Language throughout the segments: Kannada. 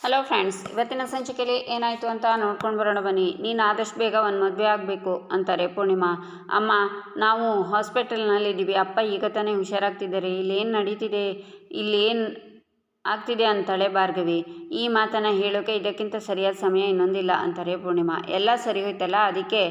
ಹಲೋ ಫ್ರೆಂಡ್ಸ್ ಇವತ್ತಿನ ಸಂಚಿಕೆಯಲ್ಲಿ ಏನಾಯಿತು ಅಂತ ನೋಡ್ಕೊಂಡು ಬರೋಣ ಬನ್ನಿ. ನೀನು ಆದಷ್ಟು ಬೇಗ ಒಂದು ಮದುವೆ ಆಗಬೇಕು, ಅಂತಾರೆ ಪೂರ್ಣಿಮಾ. ಅಮ್ಮ, ನಾವು ಹಾಸ್ಪಿಟಲ್ನಲ್ಲಿದ್ದೀವಿ. ಅಪ್ಪ ಈಗ ತಾನೇ ಹುಷಾರಾಗ್ತಿದ್ದಾರೆ. ಇಲ್ಲೇನು ನಡೀತಿದೆ? ಇಲ್ಲೇನು ಆಗ್ತಿದೆ ಅಂತಾಳೆ ಭಾರ್ಗವಿ. ಈ ಮಾತನ್ನು ಹೇಳೋಕೆ ಇದಕ್ಕಿಂತ ಸರಿಯಾದ ಸಮಯ ಇನ್ನೊಂದಿಲ್ಲ, ಅಂತಾರೆ ಪೂರ್ಣಿಮಾ. ಎಲ್ಲ ಸರಿ ಹೋಯ್ತಲ್ಲ? ಅದಕ್ಕೆ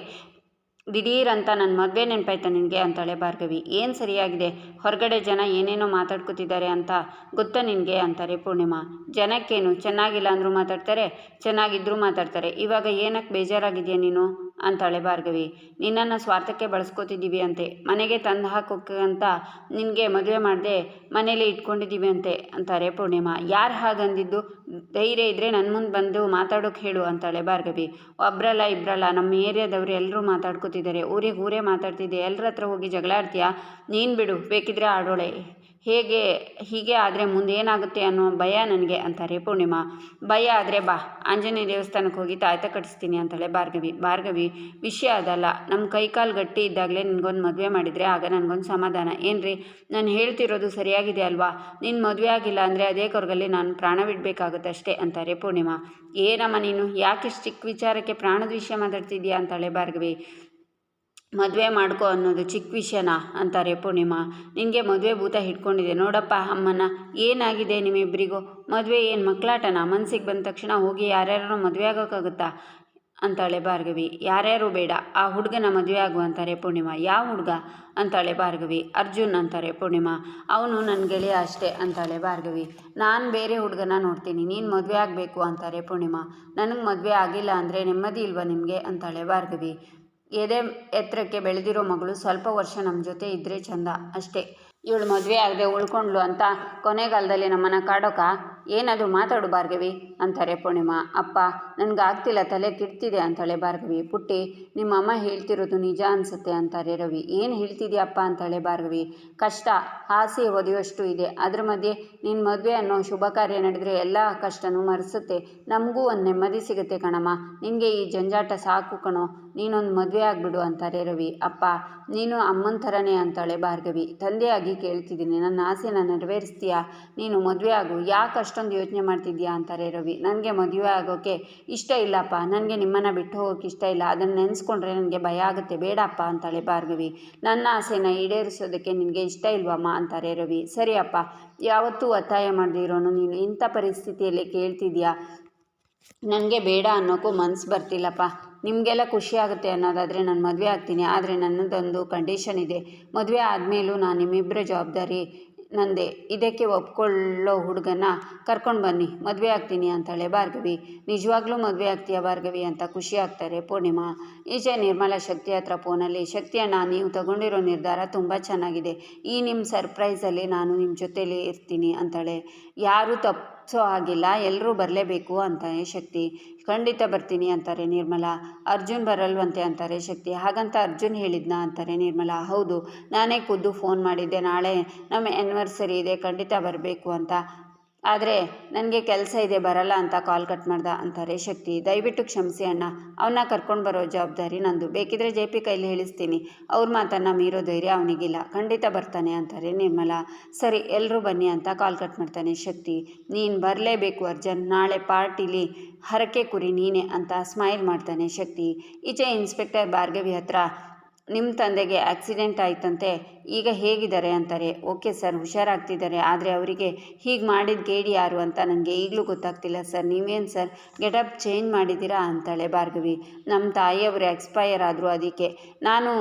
ದಿಢೀರ್ ಅಂತ ನನ್ನ ಮದುವೆ ನೆನಪಾಯ್ತಾ ನಿನಗೆ? ಅಂತಾಳೆ ಭಾರ್ಗವಿ. ಏನು ಸರಿಯಾಗಿದೆ? ಹೊರಗಡೆ ಜನ ಏನೇನೋ ಮಾತಾಡ್ಕೋತಿದ್ದಾರೆ ಅಂತ ಗೊತ್ತಾ ನಿನಗೆ? ಅಂತಾರೆ ಪೂರ್ಣಿಮಾ. ಜನಕ್ಕೇನು? ಚೆನ್ನಾಗಿಲ್ಲ ಅಂದರೂ ಮಾತಾಡ್ತಾರೆ ಚೆನ್ನಾಗಿದ್ದರೂ ಮಾತಾಡ್ತಾರೆ. ಇವಾಗ ಏನಕ್ಕೆ ಬೇಜಾರಾಗಿದೆಯಾ ನೀನು? ಅಂತಾಳೆ ಭಾರ್ಗವಿ. ನಿನ್ನನ್ನು ಸ್ವಾರ್ಥಕ್ಕೆ ಬಳಸ್ಕೋತಿದ್ದೀವಿ ಅಂತೆ. ಮನೆಗೆ ತಂದು ಹಾಕೋಕೆ ಅಂತ ನಿನಗೆ ಮದುವೆ ಮಾಡದೆ ಮನೇಲಿ ಇಟ್ಕೊಂಡಿದ್ದೀವಿ ಅಂತೆ, ಅಂತಾರೆ ಪೂರ್ಣಿಮಾ. ಯಾರು ಹಾಗಂದಿದ್ದು? ಧೈರ್ಯ ಇದ್ದರೆ ನನ್ನ ಮುಂದೆ ಬಂದು ಮಾತಾಡೋಕೆ ಹೇಳು, ಅಂತಾಳೆ ಭಾರ್ಗವಿ. ಒಬ್ರಲ್ಲ ಇಬ್ಬರಲ್ಲ ನಮ್ಮ ಏರಿಯಾದವರು ಎಲ್ಲರೂ ಮಾತಾಡ್ಕೋತಿದ್ದಾರೆ. ಊರಿಗೆ ಊರೇ ಮಾತಾಡ್ತಿದ್ದೆ. ಎಲ್ಲರ ಹತ್ರ ಹೋಗಿ ಜಗಳ ಆಡ್ತೀಯಾ? ನೀನು ಬಿಡು, ಬೇಕಿದ್ರೆ ಆಡೋಳೆ. ಹೇಗೆ, ಹೀಗೆ ಆದರೆ ಮುಂದೆ ಏನಾಗುತ್ತೆ ಅನ್ನೋ ಭಯ ನನಗೆ ಅಂತಾರೆ ಪೂರ್ಣಿಮಾ. ಭಯ ಆದರೆ ಬಾ, ಆಂಜನೇಯ ದೇವಸ್ಥಾನಕ್ಕೆ ಹೋಗಿ ತಾಯ್ತ ಕಟ್ಟಿಸ್ತೀನಿ ಅಂತಾಳೆ ಭಾರ್ಗವಿ. ಭಾರ್ಗವಿ, ವಿಷಯ ಅದಲ್ಲ ನಮ್ಮ ಕೈಕಾಲು ಗಟ್ಟಿ ಇದ್ದಾಗಲೇ ನಿನಗೊಂದು ಮದುವೆ ಮಾಡಿದರೆ ಆಗ ನನಗೊಂದು ಸಮಾಧಾನ. ಏನ್ರಿ, ನಾನು ಹೇಳ್ತಿರೋದು ಸರಿಯಾಗಿದೆ ಅಲ್ವಾ? ನಿನ್ನ ಮದುವೆ ಆಗಿಲ್ಲ ಅಂದರೆ ಅದೇ ಕೊರಗಲ್ಲಿ ನಾನು ಪ್ರಾಣ ಬಿಡಬೇಕಾಗುತ್ತೆ ಅಷ್ಟೇ ಅಂತಾರೆ ಪೂರ್ಣಿಮಾ. ಏನಮ್ಮ ನೀನು ಯಾಕೆ ಚಿಕ್ಕ ವಿಚಾರಕ್ಕೆ ಪ್ರಾಣದ ವಿಷಯ ಮಾತಾಡ್ತಿದ್ಯಾ ಅಂತಾಳೆ ಭಾರ್ಗವಿ. ಮದುವೆ ಮಾಡ್ಕೋ ಅನ್ನೋದು ಚಿಕ್ಕ ವಿಷಯನಾ? ಅಂತಾರೆ ಪೂರ್ಣಿಮಾ. ನಿನಗೆ ಮದುವೆ ಭೂತ ಹಿಡ್ಕೊಂಡಿದೆ. ನೋಡಪ್ಪ ಅಮ್ಮನ, ಏನಾಗಿದೆ ನಿಮ್ಮಿಬ್ಬರಿಗೂ ಮದುವೆ ಏನು ಮಕ್ಕಳಾಟನ ಮನಸ್ಸಿಗೆ ಬಂದ ತಕ್ಷಣ ಹೋಗಿ ಯಾರ್ಯಾರೋ ಮದುವೆ ಆಗೋಕ್ಕಾಗುತ್ತಾ? ಅಂತಾಳೆ ಭಾರ್ಗವಿ. ಯಾರ್ಯಾರು ಬೇಡ. ಆ ಹುಡುಗನ ಮದುವೆ ಆಗು ಅಂತಾರೆ ಪೂರ್ಣಿಮಾ. ಯಾವ ಹುಡುಗ? ಅಂತಾಳೆ ಭಾರ್ಗವಿ. ಅರ್ಜುನ್ ಅಂತಾರೆ ಪೂರ್ಣಿಮಾ. ಅವನು ನನ್ನ ಗೆಳೆಯ ಅಷ್ಟೇ, ಅಂತಾಳೆ ಭಾರ್ಗವಿ. ನಾನು ಬೇರೆ ಹುಡುಗನ ನೋಡ್ತೀನಿ. ನೀನು ಮದುವೆ ಆಗಬೇಕು, ಅಂತಾರೆ ಪೂರ್ಣಿಮಾ. ನನಗೆ ಮದುವೆ ಆಗಿಲ್ಲ ಅಂದರೆ ನೆಮ್ಮದಿ ಇಲ್ವಾ ನಿಮಗೆ? ಅಂತಾಳೆ ಭಾರ್ಗವಿ. ಎದೆ ಎತ್ತರಕ್ಕೆ ಬೆಳೆದಿರೋ ಮಗಳು ಸ್ವಲ್ಪ ವರ್ಷ ನಮ್ಮ ಜೊತೆ ಇದ್ದರೆ ಚಂದ. ಅಷ್ಟೇ. ಇವಳು ಮದುವೆ ಆಗದೆ ಉಳ್ಕೊಂಡ್ಲು ಅಂತ ಕೊನೆಗಾಲದಲ್ಲಿ ನಮ್ಮನ್ನು ಕಾಡೋಕ? ಏನಾದರೂ ಮಾತಾಡು ಭಾರ್ಗವಿ, ಅಂತಾರೆ ಪೂರ್ಣಿಮಾ. ಅಪ್ಪ, ನನಗಾಗ್ತಿಲ್ಲ, ತಲೆ ಕೆಡ್ತಿದೆ ಅಂತಾಳೆ ಭಾರ್ಗವಿ. ಪುಟ್ಟಿ ನಿಮ್ಮ ಅಮ್ಮ ಹೇಳ್ತಿರೋದು ನಿಜ ಅನಿಸುತ್ತೆ ಅಂತಾರೆ ರವಿ. ಏನು ಹೇಳ್ತಿದ್ಯಪ್ಪ ಅಂತಾಳೆ ಭಾರ್ಗವಿ. ಕಷ್ಟ ಹಾಸಿ ಒದೆಯುವಷ್ಟು ಇದೆ. ಅದ್ರ ಮಧ್ಯೆ ನಿನ್ನ ಮದುವೆ ಅನ್ನೋ ಶುಭ ಕಾರ್ಯ ನಡೆದರೆ ಎಲ್ಲ ಕಷ್ಟನೂ ಮರೆಸುತ್ತೆ. ನಮಗೂ ಒಂದು ನೆಮ್ಮದಿ ಸಿಗುತ್ತೆ ಕಣಮ್ಮ. ನಿನಗೆ ಈ ಜಂಜಾಟ ಸಾಕು ಕಣೋ. ನೀನೊಂದು ಮದುವೆ ಆಗಿಬಿಡು ಅಂತಾರೆ ರವಿ. ಅಪ್ಪ, ನೀನು ಅಮ್ಮನ ಥರನೇ ಅಂತಾಳೆ ಭಾರ್ಗವಿ. ತಂದೆಯಾಗಿ ಕೇಳ್ತಿದ್ದೀನಿ. ನನ್ನ ಆಸೆನ ನೆರವೇರಿಸ್ತೀಯಾ? ನೀನು ಮದುವೆ ಆಗು. ಯಾಕೆ ಅಷ್ಟೊಂದು ಯೋಚನೆ ಮಾಡ್ತಿದ್ಯಾ ಅಂತಾರೆ ರವಿ. ನನಗೆ ಮದುವೆ ಆಗೋಕ್ಕೆ ಇಷ್ಟ ಇಲ್ಲಪ್ಪ. ನನಗೆ ನಿಮ್ಮನ್ನು ಬಿಟ್ಟು ಹೋಗೋಕೆ ಇಷ್ಟ ಇಲ್ಲ. ಅದನ್ನು ನೆನೆಸ್ಕೊಂಡ್ರೆ ನನಗೆ ಭಯ ಆಗುತ್ತೆ. ಬೇಡಪ್ಪ ಅಂತಾಳೆ ಭಾರ್ಗವಿ. ನನ್ನ ಆಸೆನ ಈಡೇರಿಸೋದಕ್ಕೆ ನಿನಗೆ ಇಷ್ಟ ಇಲ್ವಮ್ಮ ಅಂತಾರೆ ರವಿ. ಸರಿಯಪ್ಪ ಯಾವತ್ತೂ ಒತ್ತಾಯ ಮಾಡದಿರೋನು ನೀನು ಇಂಥ ಪರಿಸ್ಥಿತಿಯಲ್ಲಿ ಕೇಳ್ತಿದ್ಯಾ? ನನಗೆ ಬೇಡ ಅನ್ನೋಕ್ಕೂ ಮನಸ್ಸು ಬರ್ತಿಲ್ಲಪ್ಪ. ನಿಮಗೆಲ್ಲ ಖುಷಿ ಆಗುತ್ತೆ ಅನ್ನೋದಾದರೆ ನಾನು ಮದುವೆ ಆಗ್ತೀನಿ. ಆದರೆ ನನ್ನದೊಂದು ಕಂಡೀಷನ್ ಇದೆ. ಮದುವೆ ಆದಮೇಲೂ ನಾನು ನಿಮ್ಮಿಬ್ಬರ ಜವಾಬ್ದಾರಿ ನಂದೆ, ಇದಕ್ಕೆ ಒಪ್ಕೊಳ್ಳೋ ಹುಡುಗನ ಕರ್ಕೊಂಡು ಬನ್ನಿ, ಮದುವೆ ಆಗ್ತೀನಿ ಅಂತಾಳೆ ಭಾರ್ಗವಿ. ನಿಜವಾಗ್ಲೂ ಮದುವೆ ಆಗ್ತೀಯ ಭಾರ್ಗವಿ ಅಂತ ಖುಷಿ ಆಗ್ತಾರೆ ಪೂರ್ಣಿಮಾ. ಈಚೆ ನಿರ್ಮಲಾ ಶಕ್ತಿ ಹತ್ರ ಫೋನಲ್ಲಿ ಶಕ್ತಿ ಅಣ್ಣ ನೀವು ತಗೊಂಡಿರೋ ನಿರ್ಧಾರ ತುಂಬ ಚೆನ್ನಾಗಿದೆ. ಈ ನಿಮ್ಮ ಸರ್ಪ್ರೈಸಲ್ಲಿ ನಾನು ನಿಮ್ಮ ಜೊತೇಲಿ ಇರ್ತೀನಿ ಅಂತಾಳೆ. ಯಾರೂ ತಪ್ಪಿಸೋ ಹಾಗಿಲ್ಲ ಎಲ್ಲರೂ ಬರಲೇಬೇಕು ಅಂತಾನೆ ಶಕ್ತಿ. ಖಂಡಿತ ಬರ್ತೀನಿ ಅಂತಾರೆ ನಿರ್ಮಲಾ. ಅರ್ಜುನ್ ಬರಲ್ವಂತೆ ಅಂತಾರೆ ಶಕ್ತಿ. ಹಾಗಂತ ಅರ್ಜುನ್ ಹೇಳಿದ್ನಾ ಅಂತಾರೆ ನಿರ್ಮಲಾ. ಹೌದು, ನಾನೇ ಖುದ್ದು ಫೋನ್ ಮಾಡಿದ್ದೆ. ನಾಳೆ ನಮ್ಮ ಆ್ಯನಿವರ್ಸರಿ ಇದೆ, ಖಂಡಿತ ಬರಬೇಕು ಅಂತ. ಆದರೆ ನನಗೆ ಕೆಲಸ ಇದೆ, ಬರಲ್ಲ ಅಂತ ಕಾಲ್ ಕಟ್ ಮಾಡ್ದ ಅಂತಾರೆ ಶಕ್ತಿ. ದಯವಿಟ್ಟು ಕ್ಷಮಿಸಿ ಅಣ್ಣ. ಅವನ್ನ ಕರ್ಕೊಂಡು ಬರೋ ಜವಾಬ್ದಾರಿ ನಂದು. ಬೇಕಿದ್ರೆ ಜೆ ಪಿ ಕೈಲಿ ಹೇಳಿಸ್ತೀನಿ. ಅವ್ರ ಮಾತನ್ನು ಮೀರೋ ಧೈರ್ಯ ಅವನಿಗಿಲ್ಲ. ಖಂಡಿತ ಬರ್ತಾನೆ ಅಂತಾರೆ ನಿರ್ಮಲ. ಸರಿ ಎಲ್ಲರೂ ಬನ್ನಿ ಅಂತ ಕಾಲ್ ಕಟ್ ಮಾಡ್ತಾನೆ ಶಕ್ತಿ. ನೀನು ಬರಲೇಬೇಕು ಅರ್ಜನ್. ನಾಳೆ ಪಾರ್ಟಿಲಿ ಹರಕೆ ಕುರಿ ನೀನೆ ಅಂತ ಸ್ಮೈಲ್ ಮಾಡ್ತಾನೆ ಶಕ್ತಿ. ಈಚೆ ಇನ್ಸ್ಪೆಕ್ಟರ್ ಭಾರ್ಗವಿ ಹತ್ರ ನಿಮ್ಮ ತಂದೆಗೆ ಆಕ್ಸಿಡೆಂಟ್ ಆಯ್ತಂತೆ, ಈಗ ಹೇಗಿದ್ದಾರೆ ಅಂತಾರೆ. ಓಕೆ ಸರ್, ಹುಷಾರಾಗ್ತಿದ್ದಾರೆ, ಆದರೆ ಅವರಿಗೆ ಹೀಗೆ ಮಾಡಿದ ಗೇಡಿ ಯಾರು ಅಂತ ನನಗೆ ಈಗಲೂ ಗೊತ್ತಾಗ್ತಿಲ್ಲ ಸರ್. ನೀವೇನು ಸರ್ ಗೆಟಪ್ ಚೇಂಜ್ ಮಾಡಿದ್ದೀರಾ ಅಂತಾಳೆ ಭಾರ್ಗವಿ. ನಮ್ಮ ತಾಯಿಯವರು ಎಕ್ಸ್ಪೈರ್ ಆದರು ಅದಕ್ಕೆ ನಾನು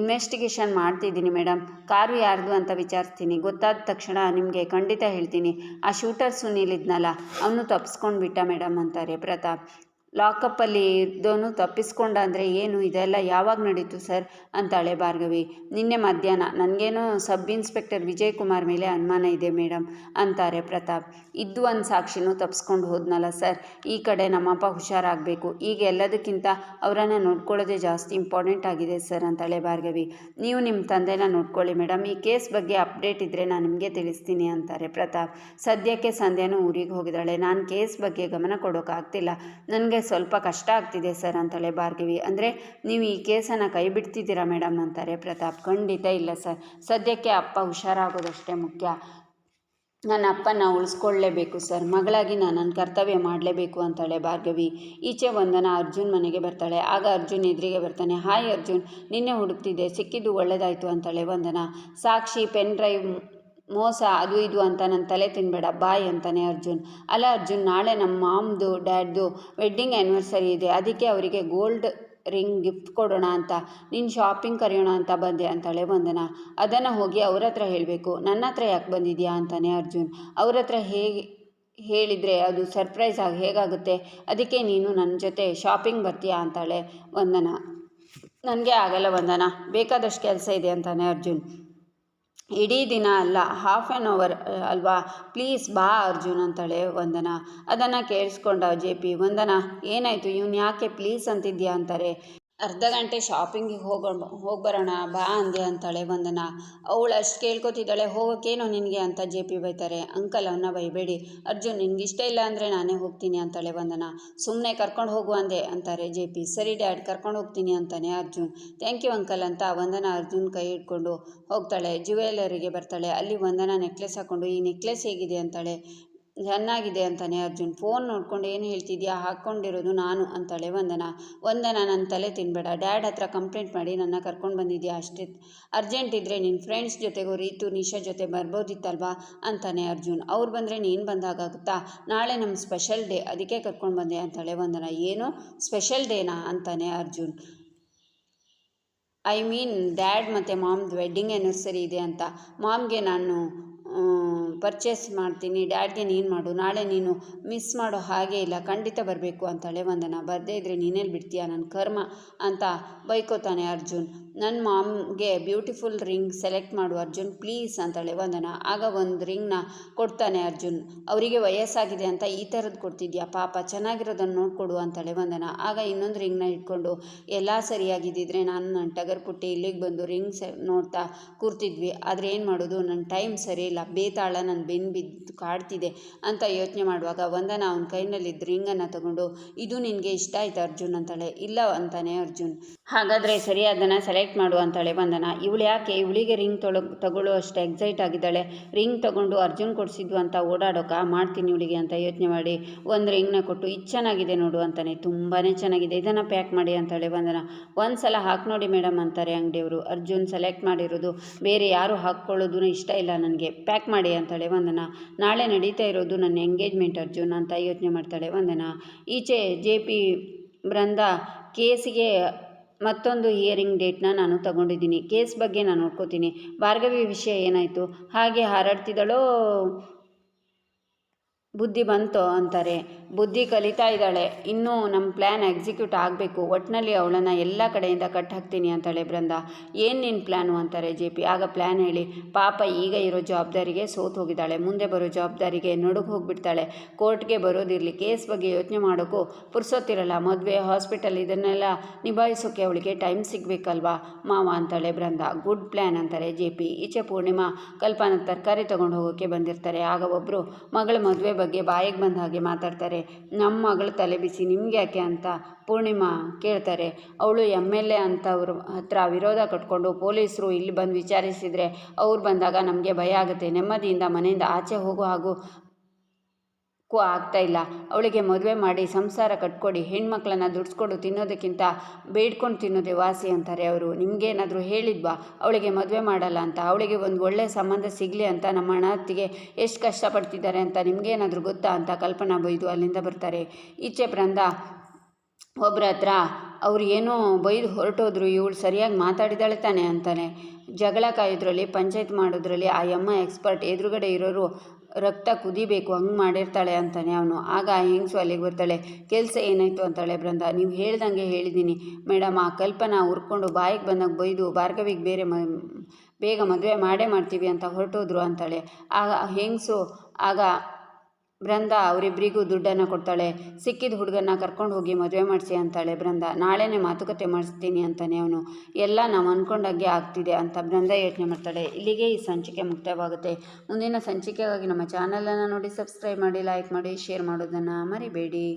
ಇನ್ವೆಸ್ಟಿಗೇಷನ್ ಮಾಡ್ತಿದ್ದೀನಿ ಮೇಡಮ್ ಕಾರು ಯಾರ್ದು ಅಂತ ವಿಚಾರಿಸ್ತೀನಿ. ಗೊತ್ತಾದ ತಕ್ಷಣ ನಿಮಗೆ ಖಂಡಿತ ಹೇಳ್ತೀನಿ. ಆ ಶೂಟರ್ ಸುನೀಲಿದ್ನಲ್ಲ ಅವನು ತಪ್ಪಿಸ್ಕೊಂಡ್ಬಿಟ್ಟ ಮೇಡಮ್ ಅಂತಾರೆ ಪ್ರತಾಪ್. ಲಾಕಪ್ಪಲ್ಲಿ ಇದ್ದೋನು ತಪ್ಪಿಸ್ಕೊಂಡ ಅಂದರೆ ಏನು? ಇದೆಲ್ಲ ಯಾವಾಗ ನಡೀತು ಸರ್? ಅಂತಾಳೆ ಭಾರ್ಗವಿ. ನಿನ್ನೆ ಮಧ್ಯಾಹ್ನ. ನನಗೇನೋ ಸಬ್ ಇನ್ಸ್ಪೆಕ್ಟರ್ ವಿಜಯ್ ಕುಮಾರ್ ಮೇಲೆ ಅನುಮಾನ ಇದೆ ಮೇಡಮ್ ಅಂತಾರೆ ಪ್ರತಾಪ್. ಇದ್ದು ಒಂದು ಸಾಕ್ಷಿನೂ ತಪ್ಪಿಸ್ಕೊಂಡು ಹೋದ್ನಲ್ಲ ಸರ್. ಈ ಕಡೆ ನಮ್ಮಪ್ಪ ಹುಷಾರಾಗಬೇಕು. ಈಗ ಎಲ್ಲದಕ್ಕಿಂತ ಅವರನ್ನು ನೋಡ್ಕೊಳ್ಳೋದೇ ಜಾಸ್ತಿ ಇಂಪಾರ್ಟೆಂಟ್ ಆಗಿದೆ ಸರ್, ಅಂತಾಳೆ ಭಾರ್ಗವಿ. ನೀವು ನಿಮ್ಮ ತಂದೆನ ನೋಡ್ಕೊಳ್ಳಿ ಮೇಡಮ್ ಈ ಕೇಸ್ ಬಗ್ಗೆ ಅಪ್ಡೇಟ್ ಇದ್ದರೆ ನಾನು ನಿಮಗೆ ತಿಳಿಸ್ತೀನಿ, ಅಂತಾರೆ ಪ್ರತಾಪ್. ಸದ್ಯಕ್ಕೆ ಸಂಧ್ಯಾನೂ ಊರಿಗೆ ಹೋಗಿದ್ದಾಳೆ. ನಾನು ಕೇಸ್ ಬಗ್ಗೆ ಗಮನ ಕೊಡೋಕ್ಕಾಗ್ತಿಲ್ಲ ನನಗೆ ಸ್ವಲ್ಪ ಕಷ್ಟ ಆಗ್ತಿದೆ ಸರ್ ಅಂತಾಳೆ ಭಾರ್ಗವಿ. ಅಂದರೆ ನೀವು ಈ ಕೇಸನ್ನು ಕೈ ಬಿಡ್ತಿದ್ದೀರಾ ಮೇಡಮ್ ಅಂತಾರೆ ಪ್ರತಾಪ್. ಖಂಡಿತ ಇಲ್ಲ ಸರ್. ಸದ್ಯಕ್ಕೆ ಅಪ್ಪ ಹುಷಾರಾಗೋದಷ್ಟೇ ಮುಖ್ಯ. ನನ್ನ ಅಪ್ಪನ ಉಳಿಸ್ಕೊಳ್ಳೇಬೇಕು ಸರ್. ಮಗಳಾಗಿ ನಾನು ನನ್ನ ಕರ್ತವ್ಯ ಮಾಡಲೇಬೇಕು ಅಂತಾಳೆ ಭಾರ್ಗವಿ. ಈಚೆ ವಂದನ ಅರ್ಜುನ್ ಮನೆಗೆ ಬರ್ತಾಳೆ. ಆಗ ಅರ್ಜುನ್ ಎದುರಿಗೆ ಬರ್ತಾನೆ. ಹಾಯ್ ಅರ್ಜುನ್, ನಿನ್ನೆ ಹುಡುಕ್ತಿದ್ದೆ. ಸಿಕ್ಕಿದ್ದು ಒಳ್ಳೆಯದಾಯಿತು ಅಂತಾಳೆ ವಂದನ ಸಾಕ್ಷಿ ಪೆನ್ ಡ್ರೈವ್ ಮೋಸ ಅದು ಇದು ಅಂತ ನನ್ನ ತಲೆ ತಿನ್ನಬೇಡ ಬಾಯ್ ಅಂತಾನೆ ಅರ್ಜುನ್. ಅಲ್ಲ ಅರ್ಜುನ್, ನಾಳೆ ನಮ್ಮ ಮಾಮ್ದು, ಡ್ಯಾಡ್ದು ವೆಡ್ಡಿಂಗ್ ಆ್ಯನಿವರ್ಸರಿ ಇದೆ. ಅದಕ್ಕೆ ಅವರಿಗೆ ಗೋಲ್ಡ್ ರಿಂಗ್ ಗಿಫ್ಟ್ ಕೊಡೋಣ ಅಂತ, ನೀನು ಶಾಪಿಂಗ್ ಕರೆಯೋಣ ಅಂತ ಬಂದೆ ಅಂತಾಳೆ ವಂದನ. ಅದನ್ನು ಹೋಗಿ ಅವ್ರ ಹತ್ರ ಹೇಳಬೇಕು. ನನ್ನ ಹತ್ರ ಯಾಕೆ ಬಂದಿದೆಯಾ ಅಂತಾನೆ ಅರ್ಜುನ್. ಅವ್ರ ಹತ್ರ ಹೇಗೆ ಹೇಳಿದರೆ ಅದು ಸರ್ಪ್ರೈಸ್ ಆಗಿ ಹೇಗಾಗುತ್ತೆ? ಅದಕ್ಕೆ ನೀನು ನನ್ನ ಜೊತೆ ಶಾಪಿಂಗ್ ಬರ್ತೀಯಾ ಅಂತಾಳೆ ವಂದನ. ನನಗೆ ಆಗಲ್ಲ ವಂದನ. ಬೇಕಾದಷ್ಟು ಕೆಲಸ ಇದೆ ಅಂತಾನೆ ಅರ್ಜುನ್. ಇಡೀ ದಿನ ಅಲ್ಲ ಹಾಫ್ ಆ್ಯನ್ ಅವರ್ ಅಲ್ವಾ? ಪ್ಲೀಸ್ ಬಾ ಅರ್ಜುನ್ ಅಂತಾಳೆ ವಂದನ. ಅದನ್ನು ಕೇಳಿಸ್ಕೊಂಡ ಜೆ ಪಿ, ವಂದನ, ಏನಾಯಿತು? ಇವನು ಯಾಕೆ ಪ್ಲೀಸ್ ಅಂತಿದ್ಯಾ? ಅಂತಾರೆ. ಅರ್ಧ ಗಂಟೆ ಶಾಪಿಂಗಿಗೆ ಹೋಗೋಣ ಹೋಗಿ ಬರೋಣ, ಬಾ ಅಂದೆ ಅಂತಾಳೆ ವಂದನ ಅವಳು ಅಷ್ಟು ಕೇಳ್ಕೊತಿದ್ದಾಳೆ, ಹೋಗೋಕ್ಕೇನೋ ನಿನಗೆ ಅಂತ ಜೆ ಪಿ ಬೈತಾರೆ. ಅಂಕಲ್ ಅವನ್ನ ಬೈಬೇಡಿ. ಅರ್ಜುನ್, ನಿನ್ಗೆ ಇಷ್ಟ ಇಲ್ಲ ಅಂದರೆ ನಾನೇ ಹೋಗ್ತೀನಿ ಅಂತಾಳೆ ವಂದನ ಸುಮ್ಮನೆ ಕರ್ಕೊಂಡು ಹೋಗು ಅಂದೆ ಅಂತಾರೆ ಜೆ ಪಿ. ಸರಿ ಡ್ಯಾಡ್, ಕರ್ಕೊಂಡು ಹೋಗ್ತೀನಿ ಅಂತಾನೆ ಅರ್ಜುನ್. ಥ್ಯಾಂಕ್ ಯು ಅಂಕಲ್ ಅಂತ ವಂದನ ಅರ್ಜುನ್ ಕೈ ಇಟ್ಕೊಂಡು ಹೋಗ್ತಾಳೆ. ಜ್ಯುವೆಲರಿಗೆ ಬರ್ತಾಳೆ. ಅಲ್ಲಿ ವಂದನ ನೆಕ್ಲೆಸ್ ಹಾಕ್ಕೊಂಡು ಈ ನೆಕ್ಲೆಸ್ ಹೇಗಿದೆ? ಅಂತಾಳೆ. ಚೆನ್ನಾಗಿದೆ ಅಂತಾನೆ ಅರ್ಜುನ್, ಫೋನ್ ನೋಡ್ಕೊಂಡು ಏನು ಹೇಳ್ತಿದ್ಯಾ? ಹಾಕ್ಕೊಂಡಿರೋದು ನಾನು ಅಂತಾಳೆ ವಂದನ. ವಂದನ ನನ್ನ ತಲೆ ತಿನ್ಬೇಡ. ಡ್ಯಾಡ್ ಹತ್ರ ಕಂಪ್ಲೇಂಟ್ ಮಾಡಿ ನನ್ನ ಕರ್ಕೊಂಡು ಬಂದಿದ್ಯಾ ಅಷ್ಟೇ. ಅರ್ಜೆಂಟ್ ಇದ್ದರೆ ನಿನ್ನ ಫ್ರೆಂಡ್ಸ್ ಜೊತೆಗೂ, ರೀತು, ನಿಶಾ ಜೊತೆ ಬರ್ಬೋದಿತ್ತಲ್ವಾ? ಅಂತಾನೆ ಅರ್ಜುನ್. ಅವ್ರು ಬಂದರೆ ನೀನು ಬಂದಾಗುತ್ತಾ ನಾಳೆ ನಮ್ಮ ಸ್ಪೆಷಲ್ ಡೇ, ಅದಕ್ಕೆ ಕರ್ಕೊಂಡು ಬಂದೆ ಅಂತಾಳೆ ವಂದನ. ಏನು? ಸ್ಪೆಷಲ್ ಡೇನಾ? ಅಂತಾನೆ ಅರ್ಜುನ್. ಐ ಮೀನ್, ಡ್ಯಾಡ್ ಮತ್ತು ಮಾಮ್ದು ವೆಡ್ಡಿಂಗ್ ಆ್ಯನಿವರ್ಸರಿ ಇದೆ ಅಂತ. ಮಾಮ್ಗೆ ನಾನು ಪರ್ಚೇಸ್ ಮಾಡ್ತೀನಿ, ಡ್ಯಾಡ್ಗೆ ನೀನು ಮಾಡು, ನಾಳೆ ನೀನು ಮಿಸ್ ಮಾಡೋ ಹಾಗೆ ಇಲ್ಲ, ಖಂಡಿತ ಬರಬೇಕು ಅಂತಾಳೆ ವಂದನ ಬರದೇ ಇದ್ದರೆ ನೀನೇಲಿ ಬಿಡ್ತೀಯಾ? ನನ್ನ ಕರ್ಮ ಅಂತ ಬೈಕೋತಾನೆ ಅರ್ಜುನ್. ನನ್ನ ಮಾಮ್ಗೆ ಬ್ಯೂಟಿಫುಲ್ ರಿಂಗ್ ಸೆಲೆಕ್ಟ್ ಮಾಡು ಅರ್ಜುನ್, ಪ್ಲೀಸ್ ಅಂತಾಳೆ ವಂದನ. ಆಗ ಒಂದು ರಿಂಗ್ನ ಕೊಡ್ತಾನೆ ಅರ್ಜುನ್. ಅವರಿಗೆ ವಯಸ್ಸಾಗಿದೆ ಅಂತ ಈ ಥರದ್ದು ಕೊಡ್ತಿದ್ಯಾ? ಪಾಪ ಚೆನ್ನಾಗಿರೋದನ್ನು ನೋಡಿಕೊಡು ಅಂತಾಳೆ ವಂದನ. ಆಗ ಇನ್ನೊಂದು ರಿಂಗ್ನ ಇಟ್ಕೊಂಡು, ಎಲ್ಲ ಸರಿಯಾಗಿದ್ದಿದ್ರೆ ನಾನು ನನ್ನ ಟಗರ್ ಪುಟ್ಟಿ ಇಲ್ಲಿಗೆ ಬಂದು ರಿಂಗ್ ಸೆ ನೋಡ್ತಾ ಕೂರ್ತಿದ್ವಿ. ಆದರೆ ಏನು ಮಾಡೋದು? ನನ್ನ ಟೈಮ್ ಸರಿ ಇಲ್ಲ. ಬೇತಾಳ ನನ್ನ ಬೆನ್ನು ಬಿದ್ದು ಕಾಡ್ತಿದೆ ಅಂತ ಯೋಚನೆ ಮಾಡುವಾಗ ವಂದನ ಅವನ ಕೈನಲ್ಲಿದ್ದ ರಿಂಗನ್ನು ತಗೊಂಡು, ಇದು ನಿನಗೆ ಇಷ್ಟ ಆಯ್ತು ಅರ್ಜುನ್? ಅಂತಾಳೆ, ಇಲ್ಲ ಅಂತಾನೆ ಅರ್ಜುನ್. ಹಾಗಾದರೆ ಸರಿ ಸೆಲೆಕ್ಟ್ ಮಾಡು ಅಂತಾಳೆ ವಂದನ ಇವಳು ಯಾಕೆ? ಇವಳಿಗೆ ರಿಂಗ್ ತೊಳೊ, ತಗೊಳ್ಳೋ ಎಕ್ಸೈಟ್ ಆಗಿದ್ದಾಳೆ. ರಿಂಗ್ ತಗೊಂಡು ಅರ್ಜುನ್ ಕೊಡಿಸಿದ್ದು ಅಂತ ಓಡಾಡೋಕ ಮಾಡ್ತೀನಿ ಇವಳಿಗೆ ಅಂತ ಯೋಚನೆ ಮಾಡಿ ಒಂದು ರಿಂಗ್ನ ಕೊಟ್ಟು, ಇದು ಚೆನ್ನಾಗಿದೆ ನೋಡು ಅಂತಾನೆ. ತುಂಬಾ ಚೆನ್ನಾಗಿದೆ. ಇದನ್ನು ಪ್ಯಾಕ್ ಮಾಡಿ ಅಂತಾಳೆ ವಂದನ ಒಂದು ಸಲ ಹಾಕಿ ನೋಡಿ ಮೇಡಮ್ ಅಂತಾರೆ ಅಂಗಡಿಯವರು. ಅರ್ಜುನ್ ಸೆಲೆಕ್ಟ್ ಮಾಡಿರೋದು ಬೇರೆ ಯಾರು ಹಾಕ್ಕೊಳ್ಳೋದು ಇಷ್ಟ ಇಲ್ಲ ನನಗೆ. ಪ್ಯಾಕ್ ಮಾಡಿ ಅಂತಾಳೆ ವಂದನ ನಾಳೆ ನಡೀತಾ ಇರೋದು ನನ್ನ ಎಂಗೇಜ್ಮೆಂಟ್ ಅರ್ಜುನ್ ಅಂತ ಯೋಚನೆ ಮಾಡ್ತಾಳೆ ವಂದನ ಈಚೆ ಜೆ ಪಿ ಬೃಂದ ಕೇಸಿಗೆ ಮತ್ತೊಂದು ಇಯರಿಂಗ್ ಡೇಟ್ನ ನಾನು ತಗೊಂಡಿದ್ದೀನಿ. ಕೇಸ್ ಬಗ್ಗೆ ನಾನು ನೋಡ್ಕೋತೀನಿ. ಭಾರ್ಗವಿ ವಿಷಯ ಏನಾಯಿತು? ಹಾಗೆ ಹಾರಾಡ್ತಿದ್ದಳೋ? ಬುದ್ಧಿ ಬಂತು ಅಂತಾರೆ. ಬುದ್ಧಿ ಕಲಿತಾ ಇದ್ದಾಳೆ. ಇನ್ನೂ ನಮ್ಮ ಪ್ಲ್ಯಾನ್ ಎಕ್ಸಿಕ್ಯೂಟ್ ಆಗಬೇಕು. ಒಟ್ಟಿನಲ್ಲಿ ಅವಳನ್ನು ಎಲ್ಲ ಕಡೆಯಿಂದ ಕಟ್ ಹಾಕ್ತೀನಿ ಅಂತಾಳೆ ಬೃಂದ. ಏನು ನಿನ್ನ ಪ್ಲ್ಯಾನು ಅಂತಾರೆ ಜೆ ಪಿ? ಆಗ ಪ್ಲ್ಯಾನ್ ಹೇಳಿ, ಪಾಪ ಈಗ ಇರೋ ಜವಾಬ್ದಾರಿಗೆ ಸೋತು ಹೋಗಿದ್ದಾಳೆ. ಮುಂದೆ ಬರೋ ಜವಾಬ್ದಾರಿಗೆ ನಡುಗೆ ಹೋಗಿಬಿಡ್ತಾಳೆ. ಕೋರ್ಟ್ಗೆ ಬರೋದಿರಲಿ ಕೇಸ್ ಬಗ್ಗೆ ಯೋಚನೆ ಮಾಡೋಕ್ಕೂ ಪುರ್ಸೊತ್ತಿರಲ್ಲ. ಮದುವೆ ಹಾಸ್ಪಿಟಲ್ ಇದನ್ನೆಲ್ಲ ನಿಭಾಯಿಸೋಕ್ಕೆ ಅವಳಿಗೆ ಟೈಮ್ ಸಿಗಬೇಕಲ್ವಾ? ಮಾವ ಅಂತಾಳೆ ಬೃಂದ. ಗುಡ್ ಪ್ಲ್ಯಾನ್ ಅಂತಾರೆ ಜೆ ಪಿ. ಈಚೆ ಪೂರ್ಣಿಮಾ ಕಲ್ಪನಾ ತರಕಾರಿ ತೊಗೊಂಡು ಹೋಗೋಕ್ಕೆ ಬಂದಿರ್ತಾರೆ. ಆಗ ಒಬ್ಬರು ಮಗಳ ಮದುವೆ ಬಾಯಿಗೆ ಬಂದ ಹಾಗೆ ಮಾತಾಡ್ತಾರೆ. ನಮ್ಮ ಮಗಳು ತಲೆ ಬಿಸಿ, ನಿಮ್ಗೆ ಯಾಕೆ ಅಂತ ಪೂರ್ಣಿಮಾ ಕೇಳ್ತಾರೆ. ಅವಳು ಎಂ ಎಲ್ ಎ ಅಂತವ್ರ ಹತ್ರ ವಿರೋಧ ಕಟ್ಕೊಂಡು ಪೊಲೀಸರು ಇಲ್ಲಿ ಬಂದು ವಿಚಾರಿಸಿದರೆ ಅವ್ರು ಬಂದಾಗ ನಮಗೆ ಭಯ ಆಗುತ್ತೆ. ನೆಮ್ಮದಿಯಿಂದ ಮನೆಯಿಂದ ಆಚೆ ಹೋಗೋ ಹಾಗೂ ಕ್ಕೂ ಆಗ್ತಾಯಿಲ್ಲ ಅವಳಿಗೆ ಮದುವೆ ಮಾಡಿ ಸಂಸಾರ ಕಟ್ಕೊಡಿ, ಹೆಣ್ಮಕ್ಳನ್ನ ದುಡ್ಸ್ಕೊಂಡು ತಿನ್ನೋದಕ್ಕಿಂತ ಬೇಡ್ಕೊಂಡು ತಿನ್ನೋದೇ ವಾಸಿ ಅಂತಾರೆ ಅವರು. ನಿಮಗೇನಾದರೂ ಹೇಳಿದ್ವಾ? ಅವಳಿಗೆ ಮದುವೆ ಮಾಡಲ್ಲ ಅಂತ? ಅವಳಿಗೆ ಒಂದು ಒಳ್ಳೆಯ ಸಂಬಂಧ ಸಿಗಲಿ ಅಂತ ನಮ್ಮ ಅಣ್ಣತ್ತಿಗೆ ಎಷ್ಟು ಕಷ್ಟಪಡ್ತಿದ್ದಾರೆ ಅಂತ ನಿಮಗೇನಾದರೂ ಗೊತ್ತಾ ಅಂತ ಕಲ್ಪನಾ ಬೈದು ಅಲ್ಲಿಂದ ಬರ್ತಾರೆ. ಈಚೆ ಪ್ರಂದ ಒಬ್ಬರ ಹತ್ರ ಅವ್ರು ಏನೋ ಬೈದು ಹೊರಟೋದ್ರು, ಇವಳು ಸರಿಯಾಗಿ ಮಾತಾಡಿದಾಳೆ ತಾನೆ ಅಂತಾನೆ. ಜಗಳ ಕಾಯೋದ್ರಲ್ಲಿ, ಪಂಚಾಯತ್ ಮಾಡೋದ್ರಲ್ಲಿ ಆ ಯಮ್ಮ ಎಕ್ಸ್ಪರ್ಟ್ ಎದುರುಗಡೆ ಇರೋರು ರಕ್ತ ಕುದಿಬೇಕು, ಹಂಗೆ ಮಾಡಿರ್ತಾಳೆ ಅಂತಾನೆ ಅವನು. ಆಗ ಆ ಹೆಂಗಸು ಅಲ್ಲಿಗೆ ಬರ್ತಾಳೆ, ಕೆಲಸ ಏನಾಯಿತು ಅಂತಾಳೆ ಬೃಂದ. ನೀವು ಹೇಳ್ದಂಗೆ ಹೇಳಿದ್ದೀನಿ ಮೇಡಮ್ ಆ ಕಲ್ಪನಾ ಹುರ್ಕೊಂಡು ಬಾಯಿಗೆ ಬಂದಾಗ ಬೈದು, ಭಾರ್ಗವಿಗೆ ಬೇರೆ ಮ, ಬೇಗ ಮದುವೆ ಮಾಡೇ ಮಾಡ್ತೀವಿ ಅಂತ ಹೊರಟೋದ್ರು ಅಂತಾಳೆ. ಆಗ ಹೆಂಗಸು, ಆಗ ಬೃಂದ ಅವರಿಬ್ಬರಿಗೂ ದುಡ್ಡನ್ನು ಕೊಡ್ತಾಳೆ. ಸಿಕ್ಕಿದ ಹುಡುಗನ್ನ ಕರ್ಕೊಂಡು ಹೋಗಿ ಮದುವೆ ಮಾಡಿಸಿ ಅಂತಾಳೆ ಬೃಂದ. ನಾಳೆನೇ ಮಾತುಕತೆ ಮಾಡಿಸ್ತೀನಿ ಅಂತಾನೆ ಅವನು. ಎಲ್ಲ ನಾವು ಅಂದ್ಕೊಂಡಾಗೆ ಆಗ್ತಿದೆ ಅಂತ ಬೃಂದ ಯೋಚನೆ ಮಾಡ್ತಾಳೆ. ಇಲ್ಲಿಗೆ ಈ ಸಂಚಿಕೆ ಮುಕ್ತಾಯವಾಗುತ್ತೆ ಮುಂದಿನ ಸಂಚಿಕೆಗಾಗಿ ನಮ್ಮ ಚಾನಲನ್ನು ನೋಡಿ ಸಬ್ಸ್ಕ್ರೈಬ್ ಮಾಡಿ ಲೈಕ್ ಮಾಡಿ ಶೇರ್ ಮಾಡೋದನ್ನು ಮರಿಬೇಡಿ.